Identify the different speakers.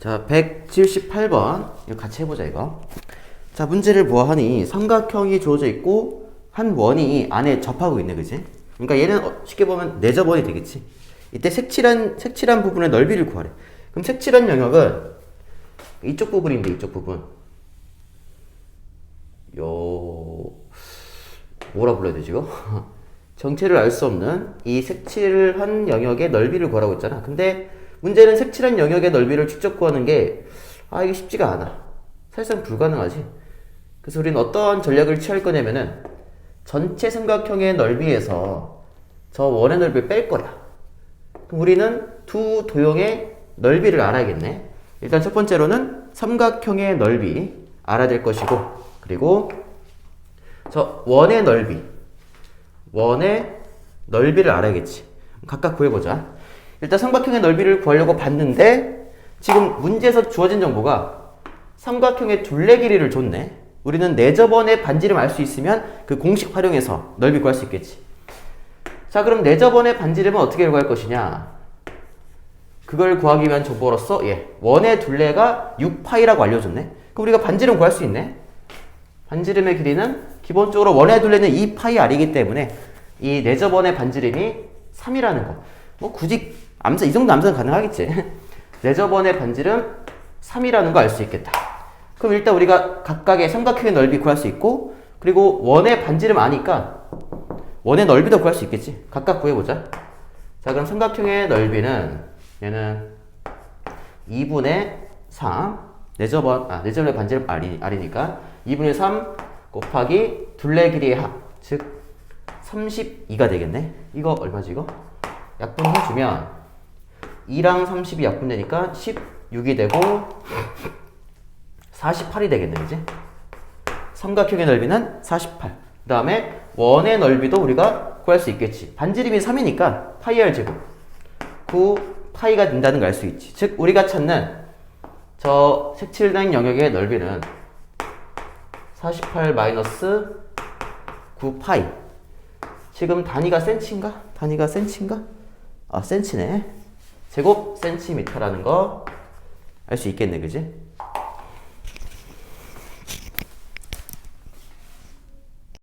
Speaker 1: 자, 178번. 이거 같이 해보자, 이거. 자, 문제를 보아하니 삼각형이 주어져 있고, 한 원이 안에 접하고 있네, 그지? 그러니까 얘는 어, 쉽게 보면 내접원이 되겠지. 이때 색칠한, 색칠한 부분의 넓이를 구하래. 그럼 색칠한 영역은 이쪽 부분인데, 이쪽 부분. 요, 뭐라 불러야 되지, 이거? 정체를 알 수 없는 이 색칠한 영역의 넓이를 구하라고 했잖아. 근데 문제는 색칠한 영역의 넓이를 직접 구하는 게, 아, 이게 쉽지가 않아. 사실상 불가능하지. 그래서 우리는 어떤 전략을 취할 거냐면은, 전체 삼각형의 넓이에서 저 원의 넓이를 뺄 거야. 그럼 우리는 두 도형의 넓이를 알아야겠네. 일단 첫 번째로는 삼각형의 넓이 알아야 될 것이고, 그리고 저 원의 넓이, 원의 넓이를 알아야겠지. 각각 구해보자. 일단 삼각형의 넓이를 구하려고 봤는데 지금 문제에서 주어진 정보가 삼각형의 둘레 길이를 줬네. 우리는 내접원의 반지름 알 수 있으면 그 공식 활용해서 넓이 구할 수 있겠지. 자, 그럼 내접원의 반지름은 어떻게 구할 것이냐? 그걸 구하기 위한 정보로서 예, 원의 둘레가 6파이라고 알려줬네. 그럼 우리가 반지름 구할 수 있네. 반지름의 길이는 기본적으로 원의 둘레는 2파이 r이기 때문에 이 내접원의 반지름이 3이라는 거. 뭐 굳이 암산 이 정도 암산 가능하겠지. 내접원의 반지름 3이라는 거 알 수 있겠다. 그럼 일단 우리가 각각의 삼각형의 넓이 구할 수 있고 그리고 원의 반지름 아니까 원의 넓이도 구할 수 있겠지. 각각 구해보자. 자 그럼 삼각형의 넓이는 얘는 2분의 3 내접원 아 내접원의 반지름 r이, r이니까 2분의 3 곱하기 둘레 길이의 합, 즉 32가 되겠네. 이거 얼마지 이거? 약분해 주면 2랑 30이 약분되니까 16이 되고 48이 되겠네, 그지? 삼각형의 넓이는 48. 그 다음에 원의 넓이도 우리가 구할 수 있겠지. 반지름이 3이니까 파이 r 제곱 9 파이가 된다는 걸 알 수 있지. 즉 우리가 찾는 저 색칠된 영역의 넓이는 48 마이너스 9 파이. 지금 단위가 센치인가? 단위가 센치인가? 아, 센치네. 제곱 센티미터라는 거 알 수 있겠네, 그지?